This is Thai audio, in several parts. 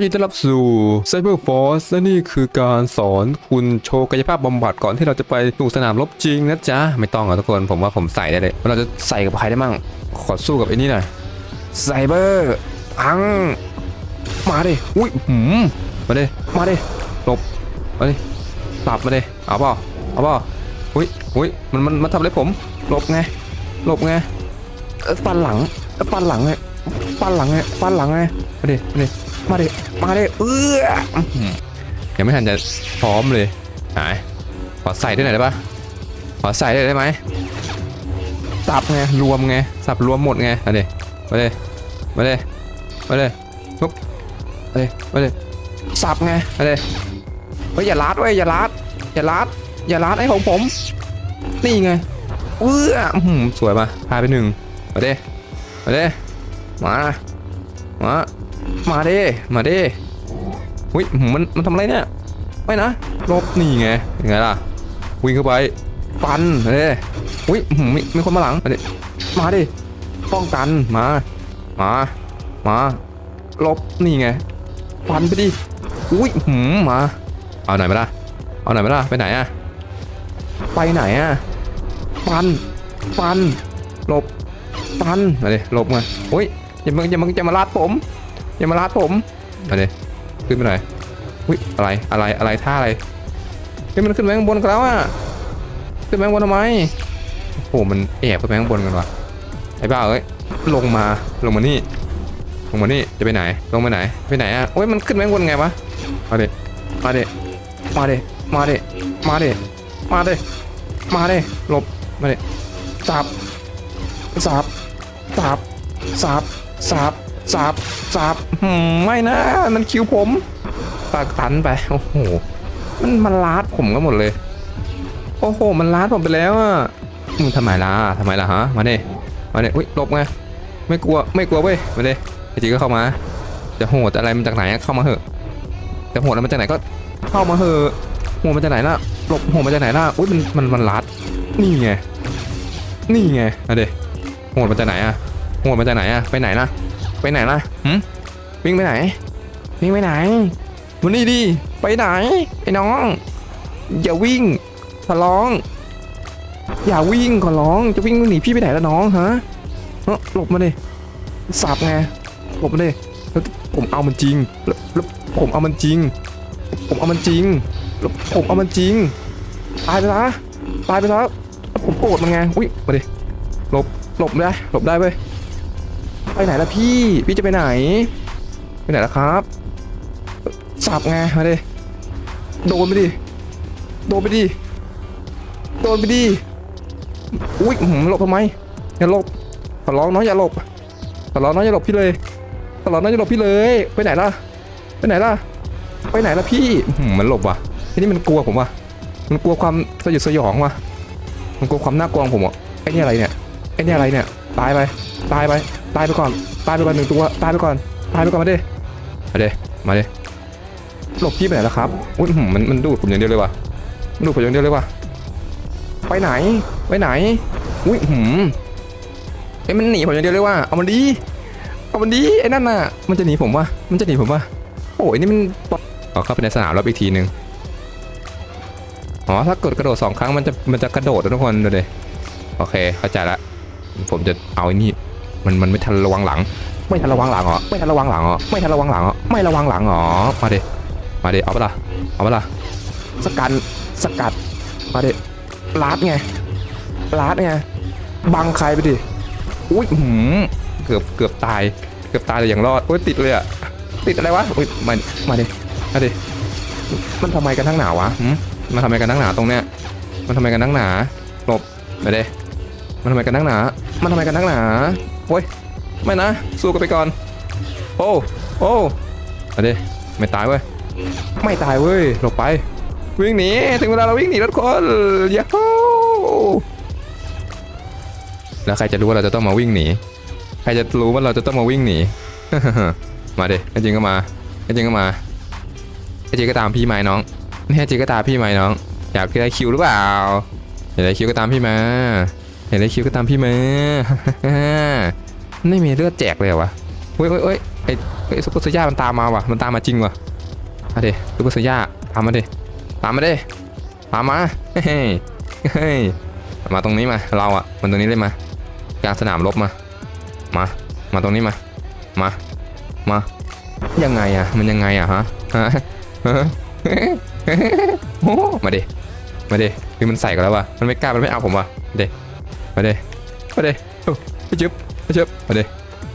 ยินดีต้อนรับสู่ Cyber Force และนี่คือการสอนคุณโชว์กายภาพบำบัดก่อนที่เราจะไปสู่สนามรบจริงนะจ๊ะ ไม่ต้องอะทุกคนผมว่าผมใส่ได้เลย เราจะใส่กับใครได้มั่ง ขอสู้กับไอ้นี่หน่อยไซเบอร์พัง มาดิอุ้ยหืมมาดิมาดิหลบมาดิปรับมาดิเอาเปล่าเอาเปล่าอุ้ยอุ้ยมันมันมันทำอะไรผมหลบไงหลบไงเอ้ยฟันหลังเอ้ยฟันหลังไงฟันหลังไงฟันหลังไงมาดิมาดิ มาเดิมาเอออื้ออยังไม่ทันจะพร้อมเลยหายขอใส่ด้วยหน่อยได้ปะขอใส่ได้ได้ไหมสับไงรวมไงสับรวมหมดไงมาเดิมาเดิมาเดิมาเดิปุ๊บมาเลยมาเลยสับไงมาเลยเฮ้ยอย่าลัดเว้ยอย่าลัดอย่าลัดอย่าลัดไอ้ของผมนี่ไงเอื้ออื้อหือสวยมาพาไปหนึ่งมาเด้มาเด้มามา มาเด้มาเด้อุ้ยหือมันมันทำอะไรเนี่ยไม่นะลบนี่ไงยังไงล่ะวิ่งเข้าไปฟันเด้อุ้ยหือมีมีคนมาหลังมาเด้มาดิป้องกันมา มามาลบนี่ไงฟันไปดิอุ้ยหืมมาเอาหน่อยไหมล่ะเอาหน่อยไหมล่ะไปไหนอะไปไหนอะฟันฟันหลบฟันมาดิหลบมาอุ้ยอย่ามาอย่ามาอย่ามาลาดผม อย่ามาลาดผมมาดิขึ้นไปหน่อยอุ้ยอะไรอะไรอะไรท่าอะไรเฮ้ยมันขึ้นไปข้างบนกันแล้วอะขึ้นไปข้างบนทำไมโอ้โหมันแอบขึ้นไปข้างบนกันวะไอ้บ้าเอ้ยลงมาลงมานี่ลงมานี่จะไปไหนลงไปไหนไปไหนอะโอ้ยมันขึ้นแมงบนไงวะมาเด็มาเด็มาเด็มาเด็มาเด็มาเด็มาเด็หลบมาเด็สับสับสับสับสับ สับสับไม่นะ มันคิวผมปากตันไป โอ้โห มันมันลาดผมก็หมดเลย โอ้โห มันลาดผมไปแล้วอะมึงทำไมล่ะทำไมล่ะฮะ มาเด็มาเด็อุ้ยหลบไง ไม่กลัว ไม่กลัวเว้ย มาเด็ไอจีก็เข้ามา จะโหดอะไรมันจากไหนเข้ามาเหอะ จะโหดอะไรมาจากไหนก็เข้ามาเหอะโหดมาจากไหนล่ะ หลบโหดมาจากไหนล่ะ อุ้ยมันมันมันลัดนี่ไง นี่ไงอะเดโหดมาจากไหนอะโหดมาจากไหนอะไปไหนล่ะ ไปไหนล่ะหืมวิ่งไปไหน วิ่งไปไหนมันนี่ดิไปไหนไอ้น้อง อย่าวิ่งขอร้อง อย่าวิ่งขอร้องจะวิ่งหนีพี่ไปไหนล่ะน้องฮะเอ้อหลบมาดิสับไงผมเลยแล้วผมเอามันจริงแล้วแล้วผมเอามันจริง ผมเอามันจริงแล้วผมเอามันจริงตายไปละตายไปแล้วแล้วผมโกรธมันไงอุ้ยมาดิหลบหลบได้หลบได้เว้ย ไปไหนล่ะพี่ พี่จะไปไหน ไปไหนล่ะครับสับไงมาดิโดนไปดิโดนไปดิโดนไปดิอุ้ยหือหลบทำไมอย่าหลบขอร้องน้องอย่าหลบขอร้องน้องอย่าหลบพี่เลยขอร้องน้องอย่าหลบพี่เลย ไปไหนล่ะ ไปไหนล่ะ ไปไหนล่ะพี่หือมันหลบว่ะไอ้นี่มันกลัวผมว่ะมันกลัวความสยดสยองว่ะมันกลัวความน่ากลัวของผมอะไอ้นี่อะไรเนี่ยไอ้นี่อะไรเนี่ยตายไปตายไป ตายไปก่อนตายไปก่อนหนึ่งตัวตายไปก่อนตายไปก่อนมาดิมาดิมาดิหลบพี่ไปไหนล่ะครับอุ้ยอื้อหือมันมันดูดผมอย่างเดียวเลยว่ะมันดูดผมอย่างเดียวเลยว่ะไปไหนไปไหนอุ้ยอื้อหืมเอ้ยมันหนีผมอย่างเดียวเลยว่าเอามันดีเอามันดีไอ้นั่นน่ะมันจะหนีผมวะมันจะหนีผมวะโอ้ยนี่มันปะเอาเข้าไปในสนามรบอีกทีหนึ่งอ๋อถ้ากดกระโดดสองครั้งมันจะมันจะกระโดดนะทุกคนดูดิโอเคเข้าใจละผมจะเอาไอ้นี่ มันมันไม่ทันระวังหลัง ไม่ทันระวังหลังเหรอไม่ทันระวังหลังเหรอไม่ทันระวังหลังเหรอไม่ระวังหลังเหรอมาดิมาดิเอาปะล่ะเอาปะล่ะสกันสกัดมาดิลาดไงลาดไงบังใครไปดิอุ้ยอื้อหืมเกือบเกือบตาย เกือบตายแต่ยังรอดโอ้ยติดเลยอะติดอะไรวะอุ้ยมามาดิมาดิมันทำไมกันทั้งหนาวะหืมมันทำไมกันทั้งหนาตรงเนี้ยมันทำไมกันทั้งหนาหลบมาดิมันทำไมกันทั้งหนา มันทำไมกันทั้งหนา โอ้ยไม่นะ สู้กันไปก่อน โอ้โอ้มาดิไม่ตายเว้ย ไม่ตายเว้ยหลบไป วิ่งหนี ถึงเวลาเราวิ่งหนีแล้วทุกคนยาฮูแล้วใครจะรู้ว่าเราจะต้องมาวิ่งหนี ใครจะรู้ว่าเราจะต้องมาวิ่งหนี มาดิไอ้จริงก็มาไอ้จริงก็มาไอ้จริงก็ตามพี่ไหมน้องนี่ไอ้จริงก็ตามพี่ไหมน้อง อยากได้คิวหรือเปล่า อยากได้คิวก็ตามพี่มา อยากได้คิวก็ตามพี่มา ไม่มีเลือดแจกเลยเหรอวะเฮ้ยเฮ้ยเฮ้ยไอ้เฮ้ซุปเปอร์ซย่ามันตามมาว่ะ มันตามมาจริงว่ะมาดิซุปเปอร์ซย่าตามมาดิ ตามมาดิ ตามมา เฮ้ย เฮ้ย มาตรงนี้มา เราอะ มันตรงนี้เลยมา กลางสนามรบมา มา มาตรงนี้มา มา มา ยังไงอะ มันยังไงอะฮะฮะโอ้มาดิ มาดิคือมันใส่กันแล้ววะมันไม่กล้า มันไม่เอาผมวะมาดิ มาดิมาดิโอ้ไปจึ๊บไปจึ๊บมาดิ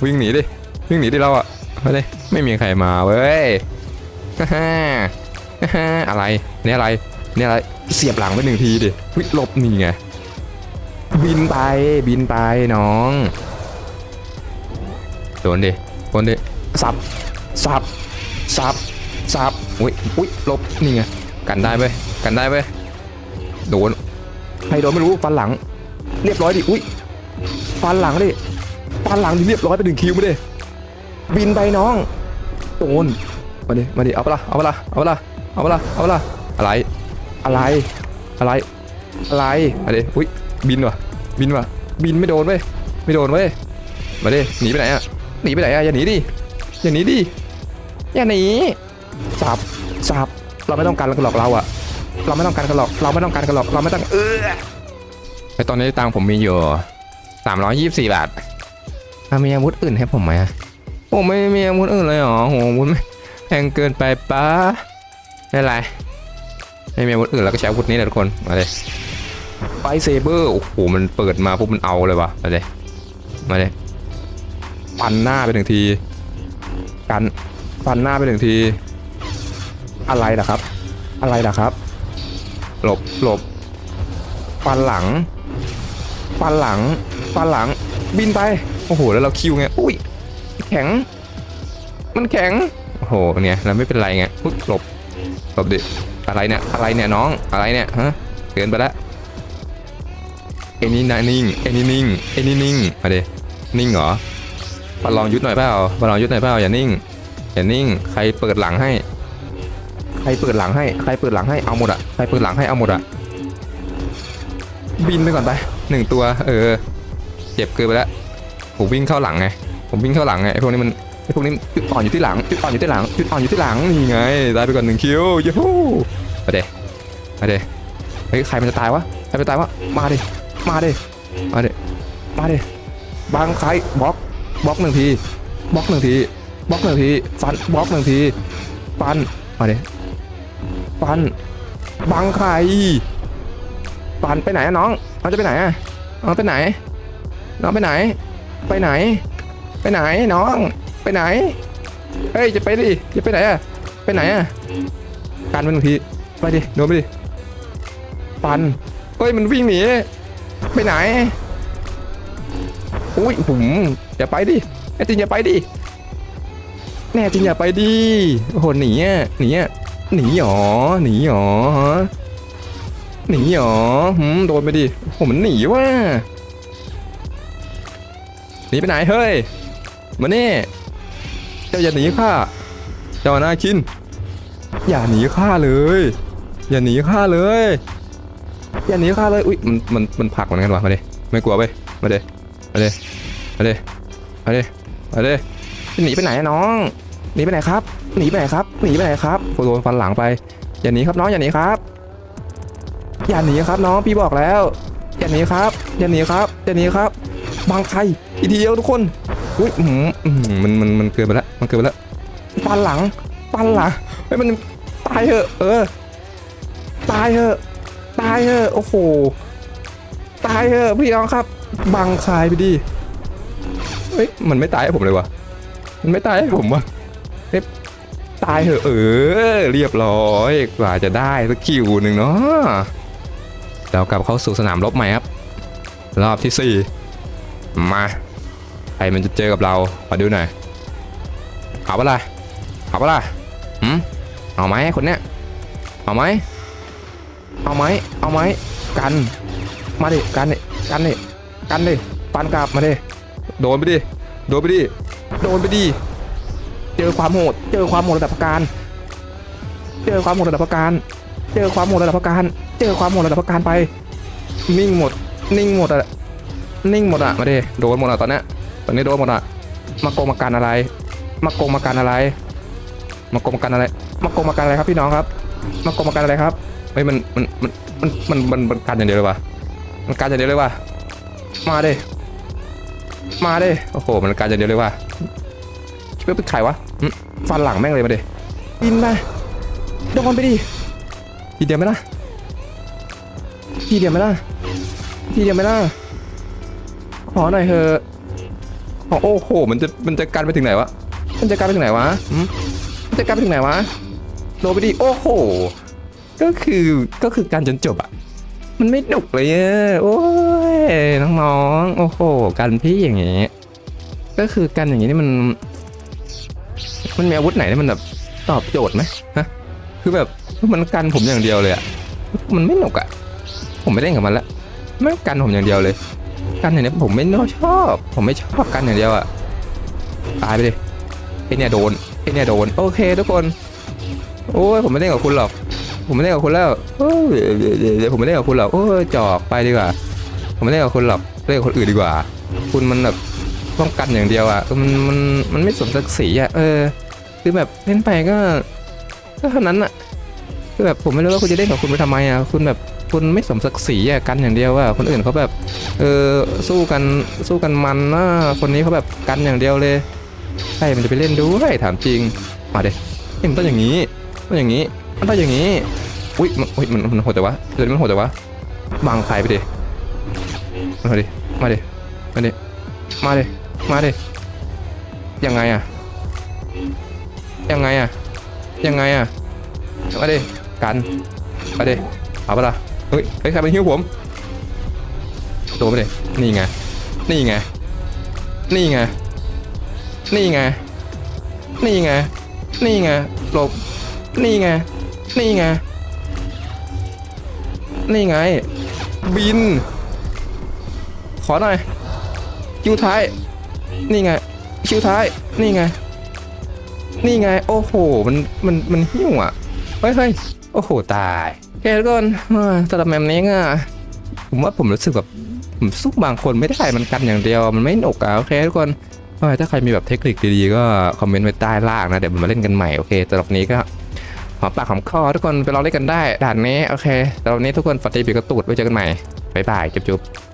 วิ่งหนีดิวิ่งหนีดิเราอะมาดิไม่มีใครมาเว้ยฮ่าฮ่าฮ่าอะไรเนี่ยอะไรเนี่ยอะไรเสียบหลังไปหนึ่งทีดิวิ่งหลบนี่ไงบินไปบินไปน้องโดนดิโดนดิสับสับสับสับอุ้ยอุ้ยหลบนี่ไงกันได้เว้ยกันได้เว้ยโดนใครโดนไม่รู้ฟันหลัง เรียบร้อยดิอุ้ยฟันหลังดิฟันหลังดิเรียบร้อยไปหนึ่งคิวมาดิบินไปน้องโดนมาดิมาดิเอาปะละเอาปะละเอาปะละเอาปะละเอาปะละอะไรอะไรอะไรอะไรมาดิอุ้ยบินว่ะบินว่ะบินไม่โดนเว้ยไม่โดนเว้ยมาดิหนีไปไหนอะหนีไปไหนอะอย่าหนีดิอย่าหนีดิอย่าหนีสับสับเราไม่ต้องการกันหรอกเราอะเราไม่ต้องการกันหรอกเราไม่ต้องการกันหรอกเราไม่ต้องเออ ไอตอนนี้ตังค์ผมมีอยู่สามร้อยยี่สิบสี่บาทอะมีอาวุธอื่นให้ผมไหมอะผมไม่มีอาวุธอื่นเลยเหรอโหอาวุธไม่แพงเกินไปปะไม่เป็นไรไม่มีอาวุธอื่นแล้วก็ใช้อาวุธนี้แหละทุกคนมาเลยไฟเซเบอร์โอ้โหมันเปิดมาปุ๊บมันเอาเลยว่ะมาเลยมาเลยฟันหน้าไปหนึ่งทีกันฟันหน้าไปหนึ่งที อะไรล่ะครับ อะไรล่ะครับ หลบหลบฟันหลัง ฟันหลังฟันหลังบินไป โอ้โห แล้วเราคิวไง อุ้ย แข็ง มันแข็ง โอ้โหเป็นไงเราไม่เป็นไรไงอุ๊ยหลบหลบดิ อะไรเนี่ย อะไรเนี่ยน้อง อะไรเนี่ย ฮะ เกินไปล้วไอ้นี่นะนิ่งไอ้นี่นิ่งไอ้นี่นิ่งมาดินิ่งเหรอประลองยุทธหน่อยเปล่าประลองยุทธหน่อยเปล่าอย่านิ่ง อย่านิ่ง ใครเปิดหลังให้ ใครเปิดหลังให้ ใครเปิดหลังให้ เอาหมดอะใครเปิดหลังให้ เอาหมดอะบินไปก่อนไป หนึ่งตัว เออ เจ็บเกินไปแล้วผมวิ่งเข้าหลังไง ผมวิ่งเข้าหลังไงไอ้พวกนี้มันไอ้พวกนี้จุดอ่อนอยู่ที่หลังจุดอ่อนอยู่ที่หลังจุดอ่อนอยู่ที่หลังนี่ไงได้ไปก่อนหนึ่งคิวยูฮูมาเดมาเดเฮ้ยใครมันจะตายวะใครจะตายวะมาเดมาเดมาเดมาเดบางใครบล็อกบล็อกหนึ่งทีบล็อกหนึ่งทีบล็อกหนึ่งทีฟันบล็อกหนึ่งทีฟันมาเดฟันบังใครฟันไปไหนน้อง น้องจะไปไหนอะน้องไปไหน น้องไปไหน ไปไหน ไปไหนน้อง ไปไหน เฮ้ยจะไปดิจะไปไหนอะ ไปไหนอะการมันหนึ่งทีไปดิโดนไปดิฟันเฮ้ยมันวิ่งหนีไปไหนอุ้ยผมอย่าไปดิแน่จริงอย่าไปดิแน่จริงอย่าไปดิโอ้โหหนีอะหนีอะหนีหรอหนีหรอ หนีเหรอหืมโดนไปดิผมมันหนีว่ะหนีไปไหนเฮ้ยมานี่เจ้าอย่าหนีข้าเจ้านาคิน อย่าหนีข้าเลย อย่าหนีข้าเลย อย่าหนีข้าเลยอุ้ยมันมันมันผลักเหมือนกันวะมาเดไม่กลัวไปมาเดมาเลยมาเลยมาเลยมาเลยหนีไปไหนน้องหนีไปไหนครับหนีไปไหนครับหนีไปไหนครับโดนฟันหลังไปอย่าหนีครับน้องอย่าหนีครับ อย่าหนีครับน้องพี่บอกแล้ว อย่าหนีครับ อย่าหนีครับ อย่าหนีครับ บางใครอีเดียวทุกคนอุ้ยมันมันมันเกินไปแล้วมันเกินไปแล้วฟันหลังฟันหลังเฮ้มันตายเถอะเออ ตายเถอะตายเถอะโอ้โหตายเถอะพี่น้องครับ บังคายไปดิเฮ้ยมันไม่ตายให้ผมเลยวะมันไม่ตายให้ผมวะเฮ้ยตายเหอะเออ เรียบร้อยกว่าจะได้สักคิวหนึ่งเนาะ เรากลับเข้าสู่สนามรบใหม่ครับ รอบที่สี่มา ใครมันจะเจอกับเราขอดูหน่อยเอาปะล่ะเอาปะล่ะหืมเอาไหมคนเนี้ยเอาไหมเอาไหมเอาไหมกัน มาดิกันดิกันดิกันดิปันกลับมาดิโดนไปดิโดนไปดิโดนไปดิเจอความโหด เจอความโหดระดับประการ เจอความโหดระดับประการ เจอความโหดระดับประการ จอความโหดระดับประการไป นิ่งหมด นิ่งหมดอะนิ่งหมดอะมาดิโดนหมดอะตอนนี้ตอนนี้โดนหมดอะมาโกงมากันอะไร มาโกงมากันอะไร มาโกงมากันอะไร มาโกงมากันอะไรครับพี่น้องครับ มาโกงมากันอะไรครับเฮ้ยมันมันมันมันมันมันมันกันอย่างเดียวเลยวะมันกันอย่างเดียวเลยวะมาดิมาดิโอ้โหมันกันอย่างเดียวเลยวะคิดว่าเป็นใครวะฟันหลังแม่งเลยมาดิบินไปโดนไปดิทีเดียวไหมล่ะ ทีเดียวไหมล่ะ ทีเดียวไหมล่ะ ขอหน่อยเถอะขอโอ้โห มันจะ มันจะกันไปถึงไหนวะ มันจะกันไปถึงไหนวะหึมันจะกันไปถึงไหนวะ โดนไปดิ โอ้โห ก็คือ ก็คือการจนจบอะมันไม่หนุกเลยอะโอ้ย น้องๆ โอ้โหการพี่อย่างงี้ก็คือการอย่างงี้นี่มัน มันมีอาวุธไหนที่มันแบบตอบโจทย์ไหมฮะ คือแบบมันกันผมอย่างเดียวเลยอะมันไม่หนุกอะ ผมไม่เล่นกับมันละไม่กันผมอย่างเดียวเลย กันอย่างนี้ผมไม่ชอบ ผมไม่ชอบกันอย่างเดียวอะตายไปดิไอเนี่ยโดนไอเนี่ยโดนโอเคทุกคน โอ้ยผมไม่เล่นกับคุณหรอก ผมไม่เล่นกับคุณแล้วโอ้ยเดี๋ยวผมไม่เล่นกับคุณหรอกโอ้ยจอกไปดีกว่า ผมไม่เล่นกับคุณหรอกเล่นกับคนอื่นดีกว่า คุณมันแบบป้องกันอย่างเดียวอะมันมันมันไม่สมศักดิ์ศรีอะเออคือแบบเล่นไปก็ก็เท่านั้นอะคือแบบผมไม่รู้ว่าคุณจะเล่นกับคุณไปทำไมอะคุณแบบ คุณไม่สมศักดิ์ศรีกันอย่างเดียวอะคนอื่นเขาแบบเออสู้กันสู้กันมันนะคนนี้เขาแบบกันอย่างเดียวเลยใครมันจะไปเล่นด้วยถามจริงมาเด็เฮ้ยมันต้องอย่างนี้ต้องอย่างนี้มันต้องอย่างนี้อุ้ยมันอุ้ยมันมันโหดแต่วะเดี๋ยวนี้มันโหดแต่วะบังใครไปดิมาดิมาดิมาดิมาดิมาดิยังไงอะยังไงอะยังไงอะมาดิกันมาดิเอาไปละ เฮ้ยเฮ้ยใครเป็นหิ้วผมโดนไปดินี่ไงนี่ไงนี่ไงนี่ไงนี่ไงนี่ไงหลบนี่ไงนี่ไงนี่ไง บิน ขอหน่อยคิวท้าย นี่ไงคิวท้าย นี่ไง นี่ไง โอ้โห มัน มัน มันหิ้วอะ เฮ้ยเฮ้ย โอ้โห ตายโอเคทุกคนอ่าสำหรับแมมนี้ก็ผมว่าผมรู้สึกแบบผมสู้บางคนไม่ได้มันกันอย่างเดียว มันไม่หนุกอะโอเคทุกคนเออถ้าใครมีแบบเทคนิคดีๆ ก็คอมเมนต์ไว้ใต้ล่างนะ เดี๋ยวผมมาเล่นกันใหม่ โอเคสำหรับวันนี้ก็หอมปากหอมคอทุกคนไปลองเล่นกันได้ด่านนี้ โอเคสำหรับวันนี้ทุกคนฝันดีปีกระตูดไว้เจอกันใหม่บ๊ายบายจุ๊บๆ